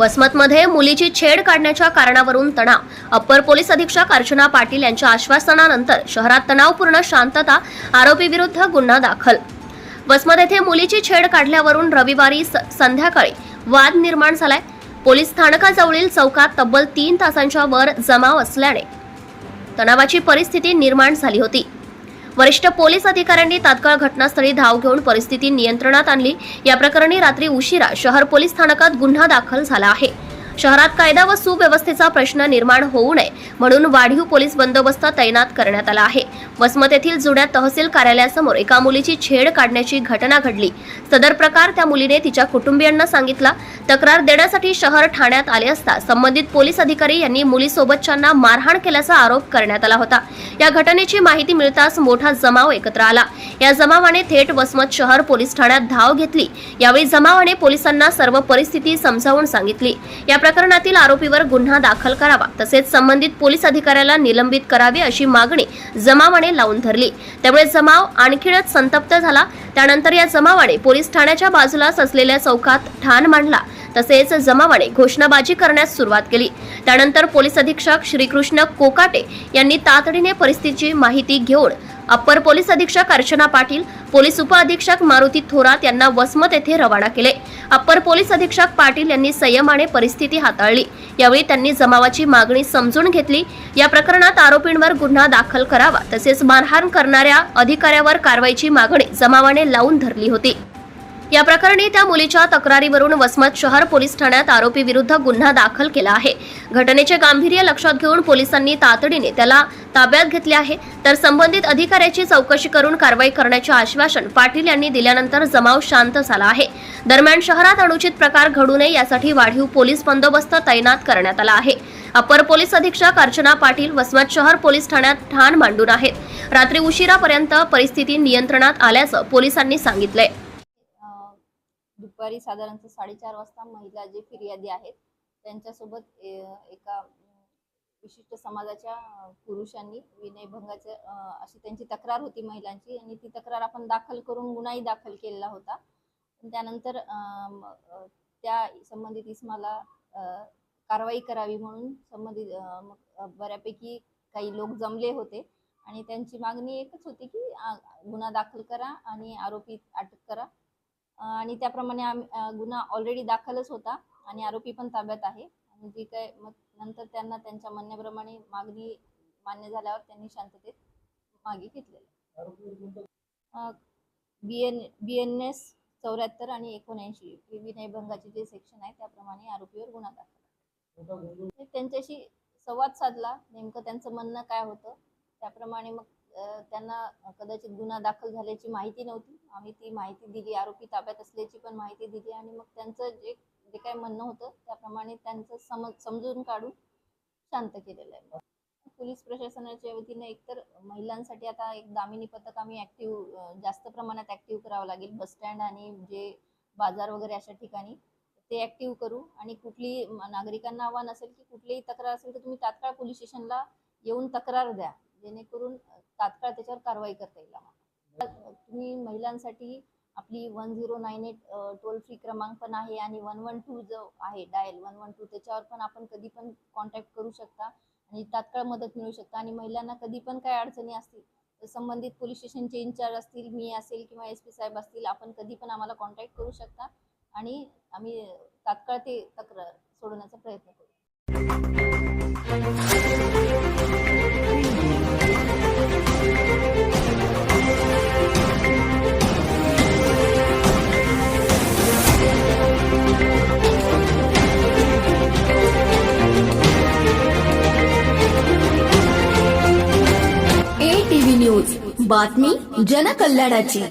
वसमतमध्ये मुलीची छेड काढण्याच्या कारणावरून तणाव. अप्पर पोलीस अधीक्षक अर्चना पाटील यांच्या आश्वासनानंतर शहरात तणावपूर्ण शांतता आरोपी विरुद्ध गुन्हा दाखल. वसमत येथे मुलीची छेड काढल्यावरून रविवारी स- संध्याकाळी वाद निर्माण झालाय. पोलीस स्थानकाजवळील चौकात तब्बल तीन तासांच्या वर जमाव असल्याने तणावाची परिस्थिती निर्माण झाली होती. वरिष्ठ पोलीस अधिकाऱ्यांनी तात्काळ घटनास्थळी धाव घेऊन परिस्थिती नियंत्रणात आणली. या प्रकरणी रात्री उशिरा शहर पोलीस स्थानकात गुन्हा दाखल झाला आहे. शहरात कायदा व सुव्यवस्थेचा प्रश्न निर्माण होऊ नये म्हणून वाढीव पोलीस बंदोबस्त तैनात करण्यात आला आहे. वसमत येथील जुन्या तहसील कार्यालयासमोर एका मुलीची छेड काढण्याची घटना घडली. सदर प्रकार त्या मुलीने तिच्या कुटुंबियांना सांगितला. तक्रार देण्यासाठी शहर ठाण्यात आले असता संबंधित पोलीस अधिकारी यांनी मुलीसोबतच्यांना मारहाण केल्याचा आरोप करण्यात आला होता. या घटनेची माहिती मिळताच मोठा जमाव एकत्र आला. या जमावाने थेट वसमत शहर पोलीस ठाण्यात धाव घेतली. यावेळी जमावाने पोलिसांना सर्व परिस्थिती समजावून सांगितली. या प्रकरणातील आरोपीवर गुन्हा दाखल करावा तसेच संबंधित पोलीस अधिकाऱ्याला निलंबित करावे अशी मागणी जमावाने लावून धरली. त्यामुळे जमाव आणखीनच संतप्त झाला. त्यानंतर या जमावाने पोलीस ठाण्याच्या बाजूलाच असलेल्या चौकात ठाण मांडला. तसेच जमावाने घोषणाबाजी करण्यास सुरुवात केली. त्यानंतर पोलीस अधीक्षक श्रीकृष्ण कोकाटे यांनी तातडीने परिस्थितीची माहिती घेऊन अप्पर पोलीस अधीक्षक अर्चना पाटील पोलीस उपअधीक्षक मारुती थोरात यांना वसमत येथे रवाना केले. अप्पर पोलीस अधीक्षक पाटील यांनी संयमाने परिस्थिती हाताळली. यावेळी त्यांनी जमावाची मागणी समजून घेतली. या प्रकरणात आरोपींवर गुन्हा दाखल करावा तसेच मारहाण करणाऱ्या अधिकाऱ्यावर कारवाईची मागणी जमावाने लावून धरली होती. या प्रकरणी त्या मुलीच्या तक्रारीवरून वसमत शहर पोलीस ठाण्यात आरोपी विरुद्ध गुन्हा दाखल केला आहे. घटनेचे गांभीर्य लक्षात घेऊन पोलिसांनी तातडीने त्याला ताब्यात घेतले आहे. तर संबंधित अधिकाऱ्याची चौकशी करून कारवाई करण्याचे आश्वासन पाटील यांनी दिल्यानंतर जमाव शांत झाला आहे. दरम्यान शहरात अनुचित प्रकार घडू नये यासाठी वाढीव पोलीस बंदोबस्त तैनात करण्यात आला आहे. अपर पोलीस अधीक्षक अर्चना पाटील वसमत शहर पोलीस ठाण्यात ठाण मांडून आहेत. रात्री उशिरापर्यंत परिस्थिती नियंत्रणात आल्याचं पोलिसांनी सांगितलंय. दुपारी साधारणतः साडेचार वाजता महिला जे फिर्यादी आहेत त्यांच्यासोबत ए- एका विशिष्ट समाजाच्या पुरुषांनी विनयभंगाचं अशी त्यांची तक्रार होती महिलांची आणि ती तक्रार आपण दाखल करून गुन्हाही दाखल केलेला होता. त्यानंतर त्या संबंधित इस्माला कारवाई करावी म्हणून संबंधित मग, बऱ्यापैकी काही लोक जमले होते आणि त्यांची मागणी एकच होती की गुन्हा दाखल करा आणि आरोपी अटक करा. आणि त्याप्रमाणे आम्ही गुन्हा ऑलरेडी दाखलच होता आणि आरोपी पण ताब्यात आहे. आणि जे काय मग नंतर त्यांना त्यांच्या म्हणण्याप्रमाणे मागणी मान्य झाल्यावर त्यांनी शांततेत मागे घेतलेलं B N B N S चौऱ्याहत्तर आणि एकोणऐंशी हे विनयभंगाचे जे सेक्शन आहे त्याप्रमाणे आरोपीवर गुन्हा दाखल म्हणजे त्यांच्याशी संवाद साधला नेमकं त्यांचं म्हणणं काय होतं त्याप्रमाणे मग त्यांना कदाचित गुन्हा दाखल झाल्याची माहिती नव्हती. आम्ही ती माहिती दिली आरोपी ताब्यात असल्याची पण माहिती दिली आणि मग त्यांचं जे जे काय म्हणणं होतं त्याप्रमाणे त्यांचं समज समजून काढून शांत केलेलं आहे. पोलीस प्रशासनाच्या वतीने एकतर महिलांसाठी आता एक दामिनी पथक आम्ही ऍक्टिव्ह जास्त प्रमाणात ऍक्टिव्ह करावं लागेल. बस स्टँड आणि जे बाजार वगैरे अशा ठिकाणी ते ऍक्टिव्ह करू आणि कुठली नागरिकांना आव्हान असेल की कुठलीही तक्रार असेल तर तुम्ही तात्काळ पोलीस स्टेशनला येऊन तक्रार द्या जेणेकरून तात्काळ त्याच्यावर कारवाई करता येईल आम्हाला. तुम्ही महिलांसाठी आपली one zero nine eight toll free क्रमांक पण आहे आणि वन वन टू जो आहे डायल वन वन टू त्याच्यावर पण आपण कधी पण कॉन्टॅक्ट करू शकता आणि तात्काळ मदत मिळू शकता आणि महिलांना कधी पण काय अडचणी असतील तर संबंधित पोलीस स्टेशनचे इन्चार्ज असतील मी असेल किंवा एस पी साहेब असतील आपण कधी पण आम्हाला कॉन्टॅक्ट करू शकता आणि आम्ही तात्काळ ते तक्रार सोडवण्याचा प्रयत्न करू. बातमी जनकल्याणाची.